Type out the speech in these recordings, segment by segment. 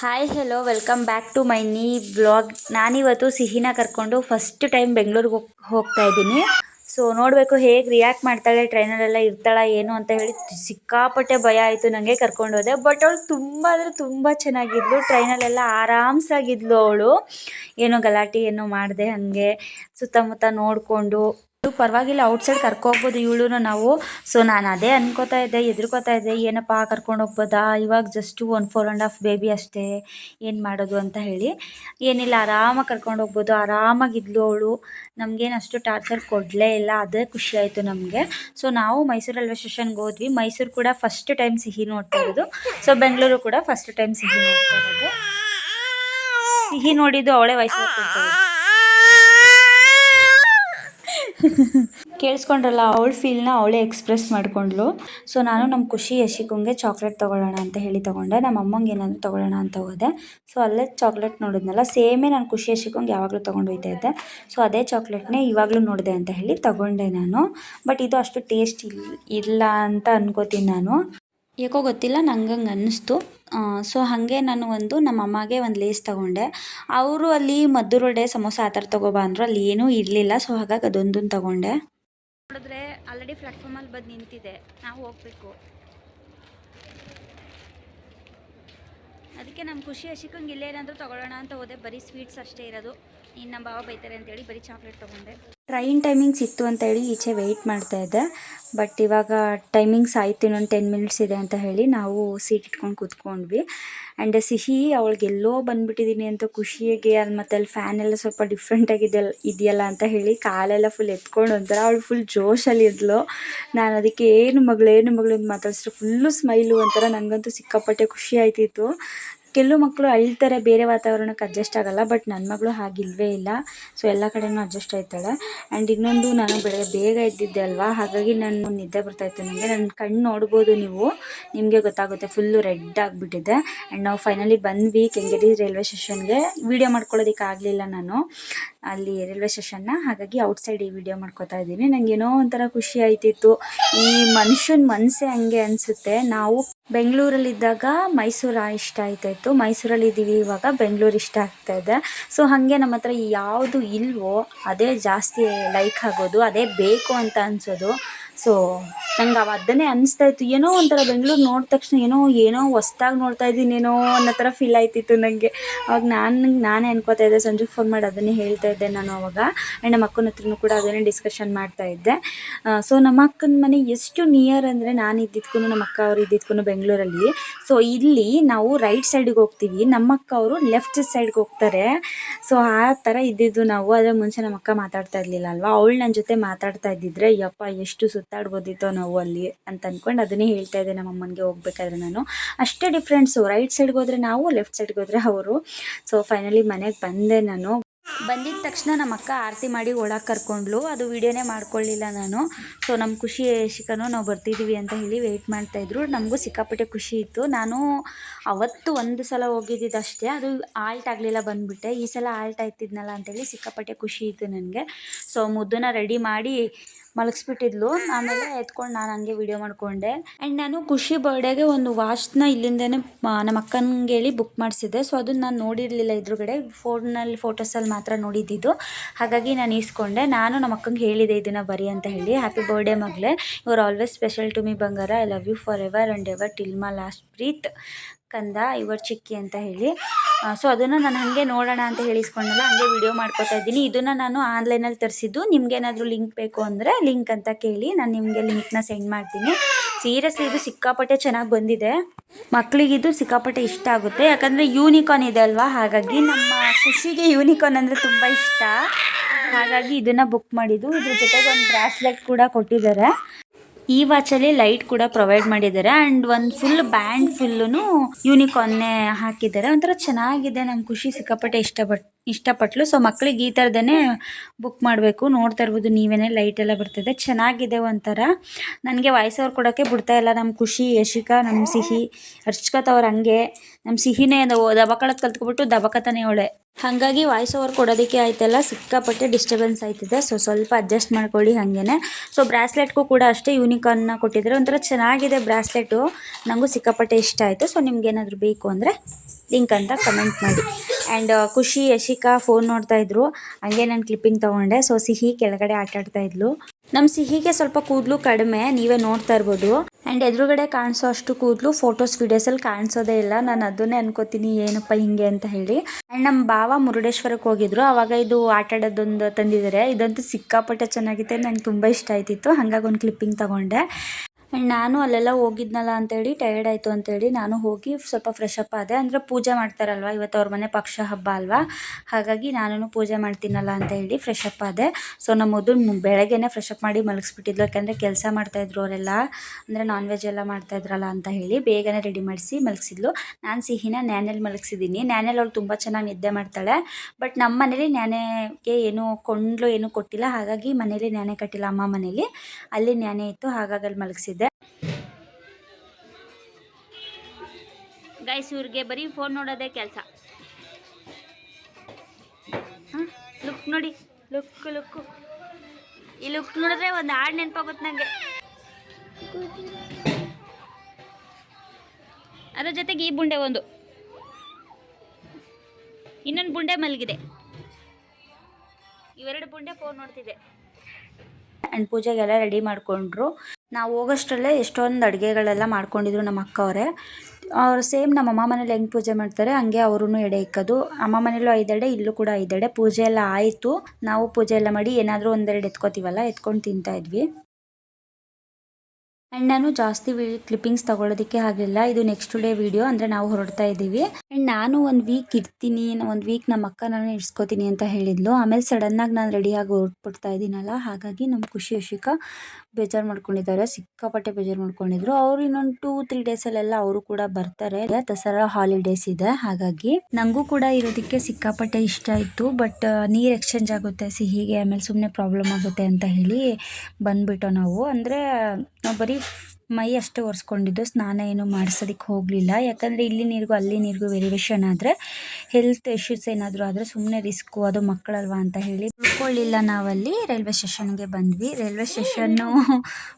Hi hello welcome back to my ನೀ blog ನಾನಿವತ್ತು ಸಿಹಿನ ಕರ್ಕೊಂಡು ಫಸ್ಟ್ ಟೈಮ್ ಬೆಂಗಳೂರಿಗೆ ಹೋಗ್ ಹೋಗ್ತಾ ಇದ್ದೀನಿ. ಸೊ ನೋಡಬೇಕು ಹೇಗೆ ರಿಯಾಕ್ಟ್ ಮಾಡ್ತಾಳೆ ಟ್ರೈನಲ್ಲೆಲ್ಲ ಇರ್ತಾಳ, ಏನು ಅಂತ ಹೇಳಿ ಸಿಕ್ಕಾಪಟ್ಟೆ ಭಯ ಆಯಿತು ನನಗೆ ಕರ್ಕೊಂಡು ಹೋದೆ. ಬಟ್ ಅವಳು ತುಂಬ ಅಂದರೆ ತುಂಬ ಚೆನ್ನಾಗಿದ್ಲು. ಟ್ರೈನಲ್ಲೆಲ್ಲ ಆರಾಮ್ಸಾಗಿದ್ಲು ಅವಳು. ಏನೋ ಗಲಾಟೆ ಏನೋ ಮಾಡಿದೆ ಹಾಗೆ ಸುತ್ತಮುತ್ತ ನೋಡಿಕೊಂಡು ಇದು ಪರವಾಗಿಲ್ಲ ಔಟ್ಸೈಡ್ ಕರ್ಕೋಗ್ಬೋದು ಇವಳು ನಾವು. ಸೊ ನಾನು ಅದೇ ಅನ್ಕೋತಾ ಇದ್ದೆ, ಎದುರ್ಕೋತಾ ಇದ್ದೆ, ಏನಪ್ಪ ಕರ್ಕೊಂಡು ಹೋಗ್ಬೋದಾ? ಇವಾಗ just one four and half baby ಅಷ್ಟೇ, ಏನು ಮಾಡೋದು ಅಂತ ಹೇಳಿ. ಏನಿಲ್ಲ, ಆರಾಮಾಗಿ ಕರ್ಕೊಂಡು ಹೋಗ್ಬೋದು, ಆರಾಮಾಗಿದ್ಲು ಅವಳು. ನಮಗೇನು ಅಷ್ಟು ಟಾರ್ಚರ್ ಕೊಡಲೇ ಇಲ್ಲ, ಅದೇ ಖುಷಿ ಆಯಿತು ನಮಗೆ. ಸೊ ನಾವು ಮೈಸೂರು ರೈಲ್ವೆ ಸ್ಟೇಷನ್ಗೆ ಹೋದ್ವಿ. ಮೈಸೂರು ಕೂಡ ಫಸ್ಟ್ ಟೈಮ್ ಸಿಹಿ ನೋಡ್ತಾ ಇರೋದು. ಸೊ ಬೆಂಗಳೂರು ಕೂಡ ಫಸ್ಟ್ ಟೈಮ್ ಸಿಹಿ ನೋಡ್ತಾ ಇರೋದು. ಸಿಹಿ ನೋಡಿದ್ದು ಅವಳೇ ವಯಸ್ಸು ಕೇಳಿಸ್ಕೊಂಡ್ರಲ್ಲ, ಅವಳ ಫೀಲ್ನ ಅವಳೇ ಎಕ್ಸ್ಪ್ರೆಸ್ ಮಾಡ್ಕೊಂಡ್ಲು ಸೊ ನಾನು ನಮ್ಮ ಖುಷಿ ಯಶಿಕುಂಗೆ ಚಾಕ್ಲೇಟ್ ತೊಗೊಳ್ಳೋಣ ಅಂತ ಹೇಳಿ ತೊಗೊಂಡೆ. ನಮ್ಮ ಅಮ್ಮಂಗೆ ಏನಾದರೂ ತೊಗೊಳ್ಳೋಣ ಅಂತ ಹೋದೆ. ಸೊ ಅಲ್ಲೇ ಚಾಕ್ಲೇಟ್ ನೋಡಿದ್ನಲ್ಲ ಸೇಮೇ ನಾನು ಖುಷಿ ಯಶಿಕುಂಗೆ ಯಾವಾಗಲೂ ತೊಗೊಂಡು ಹೋಗ್ತಾ ಇದ್ದೆ. ಸೊ ಅದೇ ಚಾಕ್ಲೇಟ್ನೇ ಇವಾಗಲೂ ನೋಡಿದೆ ಅಂತ ಹೇಳಿ ತೊಗೊಂಡೆ ನಾನು. ಬಟ್ ಇದು ಅಷ್ಟು ಟೇಸ್ಟ್ ಇಲ್ಲ ಇಲ್ಲ ಅಂತ ಅನ್ಕೋತೀನಿ ನಾನು. ಯಾಕೋ ಗೊತ್ತಿಲ್ಲ, ನಂಗೆ ಹಂಗೆ ಅನ್ನಿಸ್ತು. ಸೊ ಹಾಗೆ ನಾನು ಒಂದು ನಮ್ಮ ಅಮ್ಮಗೆ ಒಂದು ಲೇಸ್ ತಗೊಂಡೆ. ಅವರು ಅಲ್ಲಿ ಮದ್ದೂರು ವಡೆ, ಸಮೋಸ ಆ ಥರ ತೊಗೋಬಾ ಅಂದರು, ಅಲ್ಲಿ ಏನೂ ಇರಲಿಲ್ಲ, ಸೊ ಹಾಗಾಗಿ ಅದೊಂದನ್ನು ತಗೊಂಡೆ. ನೋಡಿದ್ರೆ ಆಲ್ರೆಡಿ ಪ್ಲಾಟ್ಫಾರ್ಮಲ್ಲಿ ಬಂದು ನಿಂತಿದೆ. ನಾವು ಹೋಗಬೇಕು. ಅದಕ್ಕೆ ನಮ್ಮ ಖುಷಿ ಹಸಿಕಂಗೆ ಇಲ್ಲೇ ಏನಾದರೂ ತೊಗೊಳ್ಳೋಣ ಅಂತ ಹೋದೆ. ಬರೀ ಸ್ವೀಟ್ಸ್ ಅಷ್ಟೇ ಇರೋದು. ಇನ್ನು ನಮ್ಮ ಭಾವ ಬೈತಾರೆ ಅಂತೇಳಿ ಬರೀ ಚಾಕ್ಲೇಟ್ ತೊಗೊಂಡೆ. ಟ್ರೈನ್ ಟೈಮಿಂಗ್ಸ್ ಇತ್ತು ಅಂತ ಹೇಳಿ ಈಚೆ ವೆಯ್ಟ್ ಮಾಡ್ತಾ ಇದ್ದೆ. ಬಟ್ ಇವಾಗ ಟೈಮಿಂಗ್ಸ್ ಆಯ್ತು, ಇನ್ನೊಂದು ಟೆನ್ ಮಿನಿಟ್ಸ್ ಇದೆ ಅಂತ ಹೇಳಿ ನಾವು ಸೀಟ್ ಇಟ್ಕೊಂಡು ಕೂತ್ಕೊಂಡ್ವಿ. ಆ್ಯಂಡ್ ಸಿಹಿ ಅವಳಿಗೆ ಎಲ್ಲೋ ಬಂದುಬಿಟ್ಟಿದ್ದೀನಿ ಅಂತ ಖುಷಿಯಾಗಿ ಅಲ್ಲಿ ಮತ್ತೆ ಅಲ್ಲಿ ಫ್ಯಾನ್ ಎಲ್ಲ ಸ್ವಲ್ಪ ಡಿಫ್ರೆಂಟ್ ಆಗಿದೆಯಲ್ಲ ಇದೆಯಲ್ಲ ಅಂತ ಹೇಳಿ ಕಾಲೆಲ್ಲ ಫುಲ್ ಎತ್ಕೊಂಡು ಒಂಥರ ಅವಳು ಫುಲ್ ಜೋಶಲ್ಲಿ ಇದ್ಲು. ನಾನು ಅದಕ್ಕೆ ಏನು ಮಗಳು ಏನು ಮಗಳು ಅಂತ ಮಾತಾಡಿಸ್ರು ಫುಲ್ಲು ಸ್ಮೈಲು ಒಂಥರ ನನಗಂತೂ ಸಿಕ್ಕಾಪಟ್ಟೆ ಖುಷಿ ಆಯ್ತಿತ್ತು. ಕೆಲವು ಮಕ್ಕಳು ಅಳ್ತಾರೆ, ಬೇರೆ ವಾತಾವರಣಕ್ಕೆ ಅಡ್ಜಸ್ಟ್ ಆಗಲ್ಲ ಬಟ್ ನನ್ನ ಮಗಳು ಹಾಗಿಲ್ವೇ ಇಲ್ಲ. ಸೊ ಎಲ್ಲ ಕಡೆನೂ ಅಡ್ಜಸ್ಟ್ ಆಯ್ತಾಳೆ. ಆ್ಯಂಡ್ ಇನ್ನೊಂದು, ನಾನು ಬೆಳಗ್ಗೆ ಬೇಗ ಎದ್ದಿದ್ದೆ ಅಲ್ವಾ? ಹಾಗಾಗಿ ನಾನು ನಿದ್ದೆ ಬರ್ತಾಯಿತ್ತು ನನಗೆ ನನ್ನ ಕಣ್ಣು ನೋಡ್ಬೋದು ನೀವು. ನಿಮಗೆ ಗೊತ್ತಾಗುತ್ತೆ ಫುಲ್ಲು ರೆಡ್ ಆಗಿಬಿಟ್ಟಿದೆ. ಆ್ಯಂಡ್ ನಾವು ಫೈನಲಿ ಬಂದ್ವಿ ಕೆಂಗೇರಿ ರೈಲ್ವೆ ಸ್ಟೇಷನ್ಗೆ ವೀಡಿಯೋ ಮಾಡ್ಕೊಳ್ಳೋದಕ್ಕೆ ಆಗಲಿಲ್ಲ ನಾನು. ಅಲ್ಲಿ ರೈಲ್ವೆ ಸ್ಟೇಷನ್ನ ಹಾಗಾಗಿ ಔಟ್ಸೈಡ್ ಈ ವಿಡಿಯೋ ಮಾಡ್ಕೋತಾ ಇದ್ದೀನಿ. ನನಗೇನೋ ಒಂಥರ ಖುಷಿ ಆಯ್ತಿತ್ತು. ಈ ಮನುಷ್ಯನ ಮನಸ್ಸೇ ಹಂಗೆ ಅನಿಸುತ್ತೆ. ನಾವು ಬೆಂಗಳೂರಲ್ಲಿದ್ದಾಗ ಮೈಸೂರು ಇಷ್ಟ ಆಯ್ತಾಯಿತ್ತು ಮೈಸೂರಲ್ಲಿ ಇದ್ದೀವಿ ಇವಾಗ, ಬೆಂಗಳೂರು ಇಷ್ಟ ಆಗ್ತಾ ಇದೆ. ಸೊ ಹಾಗೆ ನಮ್ಮ ಹತ್ರ ಯಾವುದು ಇಲ್ವೋ, ಅದೇ ಜಾಸ್ತಿ ಲೈಕ್ ಆಗೋದು, ಅದೇ ಬೇಕು ಅಂತ ಅನಿಸೋದು. ಸೊ ನಂಗೆ ಅವ. ಅದನ್ನೇ ಅನಿಸ್ತಾ ಇತ್ತು. ಏನೋ ಒಂಥರ ಬೆಂಗಳೂರು ನೋಡಿದ ತಕ್ಷಣ ಏನೋ ಏನೋ ಹೊಸ್ದಾಗಿ ನೋಡ್ತಾ ಇದ್ದೀನೇನೋ ಅನ್ನೋ ಥರ ಫೀಲ್ ಆಯ್ತಿತ್ತು ನನಗೆ ಅವಾಗ ನಾನು, ನಾನೇ ಅನ್ಕೋತಾ ಇದ್ದೆ ಸಂಜೆಗೆ ಫೋನ್ ಮಾಡಿ, ಅದನ್ನೇ ಹೇಳ್ತಾ ಇದ್ದೆ ನಾನು ಅವಾಗ. ಆ್ಯಂಡ್ ನಮ್ಮ ಅಕ್ಕನ ಹತ್ರನೂ ಕೂಡ ಅದನ್ನೇ ಡಿಸ್ಕಷನ್ ಮಾಡ್ತಾ ಇದ್ದೆ. ಸೊ ನಮ್ಮ ಅಕ್ಕನ ಮನೆ ಎಷ್ಟು ನಿಯರ್ ಅಂದರೆ ನಾನು ಇದ್ದಿದ್ಕುನು, ನಮ್ಮ ಅಕ್ಕ ಅವ್ರು ಇದ್ದಿದ್ಕುನು ಬೆಂಗಳೂರಲ್ಲಿ. ಸೊ ಇಲ್ಲಿ ನಾವು ರೈಟ್ ಸೈಡಿಗೆ ಹೋಗ್ತೀವಿ. ನಮ್ಮ ಅಕ್ಕ ಅವರು ಲೆಫ್ಟ್ ಸೈಡ್ಗೆ ಹೋಗ್ತಾರೆ. ಸೊ ಆ ಥರ ಇದ್ದಿದ್ದು ನಾವು. ಅದರ ಮುಂಚೆ ನಮ್ಮ ಅಕ್ಕ ಮಾತಾಡ್ತಾ ಇರಲಿಲ್ಲ ಅಲ್ವಾ? ಅವಳು ನನ್ನ ಜೊತೆ ಮಾತಾಡ್ತಾ ಇದ್ದಿದ್ರೆ, ಯಪ್ಪ, ಎಷ್ಟು ಸುತ್ತಾಡ್ಬೋದಿತ್ತು ನಾವು ಅಲ್ಲಿ ಅಂತ ಅಂದ್ಕೊಂಡು ಅದನ್ನೇ ಹೇಳ್ತಾ ಇದ್ದೆ ನಮ್ಮ ಅಮ್ಮನಿಗೆ ಹೋಗ್ಬೇಕಾದ್ರೆ ನಾನು. ಅಷ್ಟೇ ಡಿಫ್ರೆನ್ಸು ರೈಟ್ ಸೈಡ್ಗೆ ಹೋದರೆ ನಾವು ಲೆಫ್ಟ್ ಸೈಡ್ಗೆ ಹೋದರೆ ಅವರು. ಸೊ ಫೈನಲಿ ಮನೆಗೆ ಬಂದೆ ನಾನು. ಬಂದಿದ್ದ ತಕ್ಷಣ ನಮ್ಮ ಅಕ್ಕ ಆರತಿ ಮಾಡಿ ಒಳಗೆ ಕರ್ಕೊಂಡ್ಲು ಅದು ವೀಡಿಯೋನೇ ಮಾಡ್ಕೊಳ್ಳಿಲ್ಲ ನಾನು. ಸೊ ನಮ್ಮ ಖುಷಿ ಶಿಕನು ನಾವು ಬರ್ತಿದ್ದೀವಿ ಅಂತ ಹೇಳಿ ವೆಯ್ಟ್ ಮಾಡ್ತಾಯಿದ್ರು ನಮಗೂ ಸಿಕ್ಕಾಪಟ್ಟೆ ಖುಷಿ ಇತ್ತು. ನಾನು ಅವತ್ತು ಒಂದು ಸಲ ಹೋಗಿದ್ದಿದ್ದು ಅಷ್ಟೇ. ಅದು ಆಲ್ಟ್ ಆಗಲಿಲ್ಲ ಬಂದುಬಿಟ್ಟೆ. ಈ ಸಲ ಆಲ್ಟ್ ಆಯ್ತಿದ್ನಲ್ಲ ಅಂತೇಳಿ ಸಿಕ್ಕಾಪಟ್ಟೆ ಖುಷಿ ಇತ್ತು ನನಗೆ. ಸೊ ಮುದ್ದನ್ನ ರೆಡಿ ಮಾಡಿ ಮಲಗಿಸ್ಬಿಟ್ಟಿದ್ಲು. ಆಮೇಲೆ ಎತ್ಕೊಂಡು ನಾನು ಹಂಗೆ ವಿಡಿಯೋ ಮಾಡಿಕೊಂಡೆ. ಆ್ಯಂಡ್ ನಾನು ಖುಷಿ ಬರ್ಡೇಗೆ ಒಂದು ವಾಚ್ನ ಇಲ್ಲಿಂದನೇ ನಮ್ಮ ಅಕ್ಕನಿಗೆ ಹೇಳಿ ಬುಕ್ ಮಾಡಿಸಿದ್ದೆ. ಸೊ ಅದನ್ನು ನಾನು ನೋಡಿರಲಿಲ್ಲ ಎದುರುಗಡೆ ಫೋನಲ್ಲಿ ಫೋಟೋಸಲ್ಲಿ ಮಾತ್ರ ನೋಡಿದ್ದಿದ್ದು. ಹಾಗಾಗಿ ನಾನು ಈಸ್ಕೊಂಡೆ. ನಾನು ನಮ್ಮ ಅಕ್ಕಂಗೆ ಹೇಳಿದೆ ಇದನ್ನು ಬರಿ ಅಂತ ಹೇಳಿ. ಹ್ಯಾಪಿ ಬರ್ಡೇ ಮಗಳೇ. Your always special to me ಬಂಗಾರ. I love you forever and ever till my last breath ಕಂದ ಇವರ್ ಚಿಕ್ಕಿ ಅಂತ ಹೇಳಿ. ಸೊ ಅದನ್ನು ನಾನು ಹಾಗೆ ನೋಡೋಣ ಅಂತ ಹೇಳಿಸ್ಕೊಂಡಲ್ಲ, ಹಾಗೆ ವಿಡಿಯೋ ಮಾಡ್ಕೊತಾ ಇದ್ದೀನಿ. ಇದನ್ನು ನಾನು ಆನ್ಲೈನಲ್ಲಿ ತರಿಸಿದ್ದು. ನಿಮ್ಗೇನಾದರೂ ಲಿಂಕ್ ಬೇಕು ಅಂದರೆ ಲಿಂಕ್ ಅಂತ ಕೇಳಿ ನಾನು ನಿಮಗೆ ಲಿಂಕ್ನ ಸೆಂಡ್ ಮಾಡ್ತೀನಿ. ಸೀರಿಯಸ್ಲಿ ಇದು ಸಿಕ್ಕಾಪಟ್ಟೆ ಚೆನ್ನಾಗಿ ಬಂದಿದೆ. ಮಕ್ಕಳಿಗಿದು ಸಿಕ್ಕಾಪಟ್ಟೆ ಇಷ್ಟ ಆಗುತ್ತೆ. ಯಾಕಂದರೆ ಯೂನಿಕಾರ್ನ್ ಇದೆ ಅಲ್ವಾ? ಹಾಗಾಗಿ ನಮ್ಮ ಖುಷಿಗೆ ಯೂನಿಕಾರ್ನ್ ಅಂದರೆ ತುಂಬ ಇಷ್ಟ. ಹಾಗಾಗಿ ಇದನ್ನು ಬುಕ್ ಮಾಡಿದ್ದು. ಇದ್ರ ಜೊತೆಗೆ ಒಂದು ಬ್ರಾಸ್ಲೆಟ್ ಕೂಡ ಕೊಟ್ಟಿದ್ದಾರೆ. ಈ ವಾಚಲ್ಲಿ ಲೈಟ್ ಕೂಡ ಪ್ರೊವೈಡ್ ಮಾಡಿದ್ದಾರೆ. ಅಂಡ್ ಒಂದು ಫುಲ್ ಬ್ಯಾಂಡ್ ಫುಲ್ಲು ಯೂನಿಕಾರ್ನ್ ಹಾಕಿದ್ದಾರೆ. ಒಂಥರ ಚೆನ್ನಾಗಿದೆ. ನಂಗೆ ಖುಷಿ ಸಿಕ್ಕಾಪಟ್ಟೆ ಇಷ್ಟಪಟ್ಟು ಇಷ್ಟಪಟ್ಲು. ಸೊ ಮಕ್ಳಿಗೆ ಈ ಥರದೇ ಬುಕ್ ಮಾಡಬೇಕು. ನೋಡ್ತಾ ಇರ್ಬೋದು ನೀವೇ ಲೈಟ್ ಎಲ್ಲ ಬರ್ತಿದೆ. ಚೆನ್ನಾಗಿದೆ ಒಂಥರ. ನನಗೆ ವಾಯ್ಸ್ ಓವರ್ ಕೊಡೋಕ್ಕೆ ಬಿಡ್ತಾ ಇಲ್ಲ. ನಮ್ಮ ಖುಷಿ, ಯಶಿಕಾ ನಮ್ಮ ಸಿಹಿ ಅವ್ರು ಹಂಗೆ. ನಮ್ಮ ಸಿಹಿನೇ ದಬಕಳದ ಕಲ್ತ್ಕೊಬಿಟ್ಟು ದಬಕತಾನೆ ಅವಳೆ. ಹಾಗಾಗಿ ವಾಯ್ಸ್ ಓವರ್ ಕೊಡೋದಕ್ಕೆ ಆಯ್ತಲ್ಲ. ಸಿಕ್ಕಾಪಟ್ಟೆ ಡಿಸ್ಟರ್ಬೆನ್ಸ್ ಆಯ್ತಿದೆ. ಸೊ ಸ್ವಲ್ಪ ಅಡ್ಜಸ್ಟ್ ಮಾಡ್ಕೊಳ್ಳಿ ಹಾಗೇನೆ. ಸೊ ಬ್ರಾಸ್ಲೆಟ್ಗೂ ಕೂಡ ಅಷ್ಟೇ ಯೂನಿಕಾರ್ನ್ನ ಕೊಟ್ಟಿದ್ದಾರೆ. ಒಂಥರ ಚೆನ್ನಾಗಿದೆ ಬ್ರಾಸ್ಲೆಟು. ನನಗೂ ಸಿಕ್ಕಾಪಟ್ಟೆ ಇಷ್ಟ ಆಯಿತು. ಸೊ ನಿಮ್ಗೆ ಏನಾದರೂ ಬೇಕು ಅಂದರೆ ಲಿಂಕ್ ಅಂತ ಕಮೆಂಟ್ ಮಾಡಿ. ಆ್ಯಂಡ್ ಖುಷಿ, ಯಶಿಕಾ ಫೋನ್ ನೋಡ್ತಾ ಇದ್ರು. ಹಂಗೆ ನಾನು ಕ್ಲಿಪ್ಪಿಂಗ್ ತೊಗೊಂಡೆ. ಸೊ ಸಿಹಿ ಕೆಳಗಡೆ ಆಟ ಆಡ್ತಾ ಇದ್ಲು. ನಮ್ಮ ಸಿಹಿಗೆ ಸ್ವಲ್ಪ ಕೂದಲು ಕಡಿಮೆ. ನೀವೇ ನೋಡ್ತಾ ಇರ್ಬೋದು. ಆ್ಯಂಡ್ ಎದುರುಗಡೆ ಕಾಣಿಸೋ ಅಷ್ಟು ಕೂದಲು ಫೋಟೋಸ್ ವೀಡಿಯೋಸಲ್ಲಿ ಕಾಣಿಸೋದೇ ಇಲ್ಲ. ನಾನು ಅದನ್ನೇ ಅನ್ಕೋತೀನಿ, ಏನಪ್ಪ ಹಿಂಗೆ ಅಂತ ಹೇಳಿ. ಆ್ಯಂಡ್ ನಮ್ಮ ಭಾವ ಮುರುಡೇಶ್ವರಕ್ಕೆ ಹೋಗಿದ್ರು. ಆವಾಗ ಇದು ಆಟ ಆಡೋದೊಂದು ತಂದಿದ್ದಾರೆ ಇದಂತೂ ಸಿಕ್ಕಾಪಟ್ಟೆ ಚೆನ್ನಾಗಿತ್ತು. ನಂಗೆ ತುಂಬ ಇಷ್ಟ ಆಯ್ತಿತ್ತು. ಹಾಗಾಗಿ ಒಂದು ಕ್ಲಿಪ್ಪಿಂಗ್ ತೊಗೊಂಡೆ. ಆ್ಯಂಡ್ ನಾನು ಅಲ್ಲೆಲ್ಲ ಹೋಗಿದ್ನಲ್ಲ ಅಂತೇಳಿ ಟಯರ್ಡ್ ಆಯಿತು ಅಂತೇಳಿ ನಾನು ಹೋಗಿ ಸ್ವಲ್ಪ ಫ್ರೆಶ್ ಅಪ್ ಆದೆ. ಅಂದರೆ ಪೂಜೆ ಮಾಡ್ತಾರಲ್ವ, ಇವತ್ತು ಅವ್ರ ಮನೆ ಪಕ್ಷ ಹಬ್ಬ ಅಲ್ವಾ? ಹಾಗಾಗಿ ನಾನು ಪೂಜೆ ಮಾಡ್ತೀನಲ್ಲ ಅಂತ ಹೇಳಿ ಫ್ರೆಶ್ ಅಪ್ ಆದೆ. ಸೊ ನಮ್ಮ ಮೊದಲು ಬೆಳಗ್ಗೆನೇ ಫ್ರೆಶ್ ಅಪ್ ಮಾಡಿ ಮಲಗಿಸ್ಬಿಟ್ಟಿದ್ಲು. ಯಾಕೆಂದರೆ ಕೆಲಸ ಮಾಡ್ತಾಯಿದ್ರು ಅವರೆಲ್ಲ. ಅಂದರೆ ನಾನ್ ವೆಜ್ ಎಲ್ಲ ಮಾಡ್ತಾಯಿದ್ರಲ್ಲ ಅಂತ ಹೇಳಿ ಬೇಗನೆ ರೆಡಿ ಮಾಡಿಸಿ ಮಲಗಿಸಿದ್ಲು. ನಾನು ಸಿಹಿನ ನ್ಯಾನಲ್ಲಿ ಮಲಗಿಸಿದ್ದೀನಿ. ನ್ಯಾನಲ್ಲಿ ಅವಳು ತುಂಬ ಚೆನ್ನಾಗಿ ನಿದ್ದೆ ಮಾಡ್ತಾಳೆ. ಬಟ್ ನಮ್ಮ ಮನೇಲಿ ನ್ಯಾನೆಗೆ ಏನು ಕೊಂಡ್ಲು ಏನು ಕೊಟ್ಟಿಲ್ಲ. ಹಾಗಾಗಿ ಮನೇಲಿ ನ್ಯಾನೆ ಕಟ್ಟಿಲ್ಲ ಅಮ್ಮ ಮನೇಲಿ. ಅಲ್ಲಿ ನ್ಯಾನೆ ಇತ್ತು. ಹಾಗಾಗಿ ಅಲ್ಲಿ ಮಲಗಿಸಿದ್ದೆ. ಗೈಸ್ ಇವ್ರಿಗೆ ಬರೀ ಫೋನ್ ನೋಡೋದೇ ಕೆಲಸ. ಲುಕ್ ನೋಡಿ ಲುಕ್ ಲುಕ್ ಈ ಲುಕ್ ನೋಡಿದ್ರೆ ಒಂದು ಹಾಡು ನೆನಪಾಗುತ್ತೆ ನನಗೆ ಅದ್ರ ಜೊತೆಗೆ ಈ ಬುಂಡೆ ಒಂದು. ಇನ್ನೊಂದು ಬುಂಡೆ ಮಲಗಿದೆ. ಇವೆರಡು ಬುಂಡೆ ಫೋನ್ ನೋಡ್ತಿದೆ ಆ್ಯಂಡ್ ಪೂಜೆಗೆಲ್ಲ ರೆಡಿ ಮಾಡಿಕೊಂಡ್ರು. ನಾವು ಹೋಗೋಷ್ಟರಲ್ಲೇ ಎಷ್ಟೊಂದು ಅಡುಗೆಗಳೆಲ್ಲ ಮಾಡ್ಕೊಂಡಿದ್ರು ನಮ್ಮ ಅಕ್ಕ ಅವರೇ ಅವ್ರು ಸೇಮ್ ನಮ್ಮ ಅಮ್ಮ ಮನೇಲಿ ಹೆಂಗೆ ಪೂಜೆ ಮಾಡ್ತಾರೆ, ಹಂಗೆ ಅವ್ರೂ ಎಡೆ ಇಕ್ಕೋದು. ಅಮ್ಮ ಮನೇಲೂ ಐದೆಡೆ, ಇಲ್ಲೂ ಕೂಡ ಐದೆಡೆ. ಪೂಜೆ ಎಲ್ಲ ಆಯಿತು. ನಾವು ಪೂಜೆ ಎಲ್ಲ ಮಾಡಿ ಏನಾದರೂ ಒಂದೆರಡು ಎತ್ಕೋತೀವಲ್ಲ, ಎತ್ಕೊಂಡು ತಿಂತಾ ಇದ್ವಿ. ಆ್ಯಂಡ್ ನಾನು ಜಾಸ್ತಿ ಕ್ಲಿಪ್ಪಿಂಗ್ಸ್ ತೊಗೊಳೋದಕ್ಕೆ ಆಗಿಲ್ಲ ಇದು ನೆಕ್ಸ್ಟ್ ಡೇ ವಿಡಿಯೋ ಅಂದರೆ ನಾವು ಹೊರಡ್ತಾ ಇದ್ದೀವಿ. ಆ್ಯಂಡ್ ನಾನು ಒಂದು ವೀಕ್ ಇರ್ತೀನಿ, ಒಂದು ವೀಕ್ ನಮ್ಮ ಅಕ್ಕ ನಾನು ಇಡ್ಸ್ಕೊತೀನಿ ಅಂತ ಹೇಳಿದ್ಲು. ಆಮೇಲೆ ಸಡನ್ನಾಗಿ ನಾನು ರೆಡಿಯಾಗಿ ಹೊರಟ್ಬಿಡ್ತಾ ಇದ್ದೀನಲ್ಲ, ಹಾಗಾಗಿ ನಮ್ಮ ಖುಷಿ ಅಶಿಕ ಬೇಜಾರು ಮಾಡ್ಕೊಂಡಿದ್ದಾರೆ. ಸಿಕ್ಕಾಪಟ್ಟೆ ಬೇಜಾರು ಮಾಡ್ಕೊಂಡಿದ್ರು. ಅವ್ರು ಇನ್ನೊಂದು ಟೂ ತ್ರೀ ಡೇಸಲ್ಲೆಲ್ಲ ಅವರು ಕೂಡ ಬರ್ತಾರೆ. ದಸರಾ ಹಾಲಿಡೇಸ್ ಇದೆ, ಹಾಗಾಗಿ ನನಗೂ ಕೂಡ ಇರೋದಕ್ಕೆ ಸಿಕ್ಕಾಪಟ್ಟೆ ಇಷ್ಟ ಇತ್ತು. ಬಟ್ ನೀರು ಎಕ್ಸ್ಚೇಂಜ್ ಆಗುತ್ತೆ, ಸಿಹಿಗೆ, ಆಮೇಲೆ ಸುಮ್ಮನೆ ಪ್ರಾಬ್ಲಮ್ ಆಗುತ್ತೆ ಅಂತ ಹೇಳಿ ಬಂದ್ಬಿಟ್ಟು ನಾವು. ಅಂದರೆ ನಾವು ಬರೀ ಮೈ ಅಷ್ಟೇ ಒರೆಸ್ಕೊಂಡಿದ್ದು. ಸ್ನಾನ ಏನು ಮಾಡಿಸೋದಕ್ಕೆ ಹೋಗಲಿಲ್ಲ. ಯಾಕಂದರೆ ಇಲ್ಲಿ ನೀರಿಗೂ ಅಲ್ಲಿ ನೀರಿಗೂ ವೇರಿಯೇಷನ್ ಆದರೆ ಹೆಲ್ತ್ ಇಶ್ಯೂಸ್ ಏನಾದರೂ ಆದರೆ ಸುಮ್ಮನೆ ರಿಸ್ಕು ಅದು ಮಕ್ಕಳಲ್ವಾ ಅಂತ ಹೇಳಿ ಉಳ್ಕೊಳ್ಳಿಲ್ಲ ನಾವಲ್ಲಿ. ರೈಲ್ವೆ ಸ್ಟೇಷನ್ಗೆ ಬಂದ್ವಿ. ರೈಲ್ವೆ ಸ್ಟೇಷನ್ನು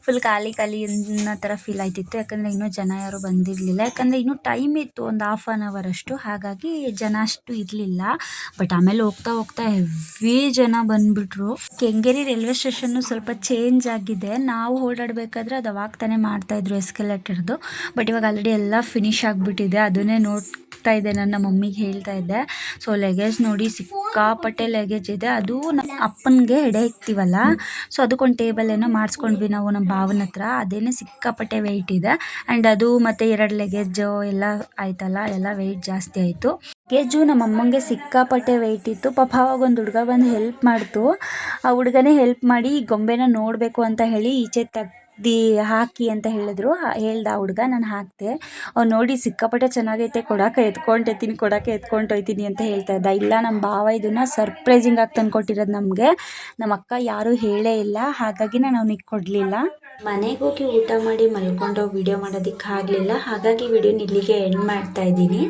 ಫುಲ್ ಖಾಲಿ ಖಾಲಿ ಅನ್ನೋ ಥರ ಫೀಲ್ ಆಯ್ತಿತ್ತು. ಯಾಕಂದರೆ ಇನ್ನೂ ಜನ ಯಾರು ಬಂದಿರಲಿಲ್ಲ. ಯಾಕಂದರೆ ಇನ್ನೂ ಟೈಮ್ ಇತ್ತು, ಒಂದು ಹಾಫ್ ಆನ್ ಅವರ್ ಅಷ್ಟು. ಹಾಗಾಗಿ ಜನ ಅಷ್ಟು ಇರಲಿಲ್ಲ. ಬಟ್ ಆಮೇಲೆ ಹೋಗ್ತಾ ಹೋಗ್ತಾ ಹೆವಿ ಜನ ಬಂದ್ಬಿಟ್ರು. ಕೆಂಗೇರಿ ರೈಲ್ವೆ ಸ್ಟೇಷನ್ನು ಸ್ವಲ್ಪ ಚೇಂಜ್ ಆಗಿದೆ. ನಾವು ಓಡಾಡಬೇಕಾದ್ರೆ ಅದು ಅವಾಗ ತಾನೇ ಮಾಡ್ತಾಯಿದ್ರು ಎಸ್ಕಲೇಟರ್ದು ಬಟ್ ಇವಾಗ ಆಲ್ರೆಡಿ ಎಲ್ಲ ಫಿನಿಶ್ ಆಗಿಬಿಟ್ಟಿದೆ. ಅದನ್ನೇ ನೋಡ್ತಾ ಇದ್ದೆ. ನನ್ನ ಮಮ್ಮಿಗೆ ಹೇಳ್ತಾ ಇದ್ದೆ ಸೊ ಲಗೇಜ್ ನೋಡಿ ಸಿಕ್ಕಾಪಟ್ಟೆ ಲಗೇಜ್ ಇದೆ. ಅದು ನಮ್ಮ ಅಪ್ಪನಿಗೆ ಎಡೆ ಇಕ್ತೀವಲ್ಲ ಸೊ ಅದಕ್ಕೊಂದು ಟೇಬಲ್ ಏನೋ ಮಾಡಿಸ್ಕೊಂಡ್ವಿ ನಾವು ನಮ್ಮ ಭಾವನ ಹತ್ರ. ಅದೇನೇ ಸಿಕ್ಕಾಪಟ್ಟೆ ವೆಯ್ಟ್ ಇದೆ. ಆ್ಯಂಡ್ ಅದು ಮತ್ತು ಎರಡು ಲಗೇಜು ಎಲ್ಲ ಆಯ್ತಲ್ಲ, ಎಲ್ಲ ವೆಯ್ಟ್ ಜಾಸ್ತಿ ಆಯಿತು. ಲಗೇಜು ನಮ್ಮ ಅಮ್ಮಂಗೆ ಸಿಕ್ಕಾಪಟ್ಟೆ ವೆಯ್ಟ್ ಇತ್ತು. ಪಾಪ ಅವಾಗ ಒಂದು ಹುಡುಗ ಬಂದು ಹೆಲ್ಪ್ ಮಾಡ್ತು. ಆ ಹುಡುಗನೇ ಹೆಲ್ಪ್ ಮಾಡಿ ಈ ಗೊಂಬೆನ ನೋಡಬೇಕು ಅಂತ ಹೇಳಿ ಈಚೆ ತೆಗ್ದು ಹಾಕಿ ಅಂತ ಹೇಳಿದ್ರು. ಹೇಳ್ದ ಆ ಹುಡುಗ, ನಾನು ಹಾಕಿದೆ. ಅವ್ನು ನೋಡಿ, ಸಿಕ್ಕಾಪಟ್ಟೆ ಚೆನ್ನಾಗೈತೆ ಕೊಡಕ್ಕೆ ಎತ್ಕೊಂಡೈತೀನಿ ಕೊಡಕ್ಕೆ ಎತ್ಕೊಂಡೋಯ್ತೀನಿ ಅಂತ ಹೇಳ್ತಾ ಇದ್ದ. ಇಲ್ಲ ನಮ್ಮ ಭಾವ ಇದನ್ನು ಸರ್ಪ್ರೈಸಿಂಗ್ ಆಗಿ ತಂದು ಕೊಟ್ಟಿರೋದು ನಮಗೆ. ನಮ್ಮ ಅಕ್ಕ ಯಾರೂ ಹೇಳೇ ಇಲ್ಲ. ಹಾಗಾಗಿ ನಾನು ಅವನಿಗೆ ಕೊಡಲಿಲ್ಲ. ಮನೆಗೆ ಹೋಗಿ ಊಟ ಮಾಡಿ ಮಲ್ಕೊಂಡು ವಿಡಿಯೋ ಮಾಡೋದಕ್ಕೆ ಆಗಲಿಲ್ಲ ಹಾಗಾಗಿ ವಿಡಿಯೋನ ಇಲ್ಲಿಗೆ ಎಂಡ್ ಮಾಡ್ತಾ ಇದ್ದೀನಿ.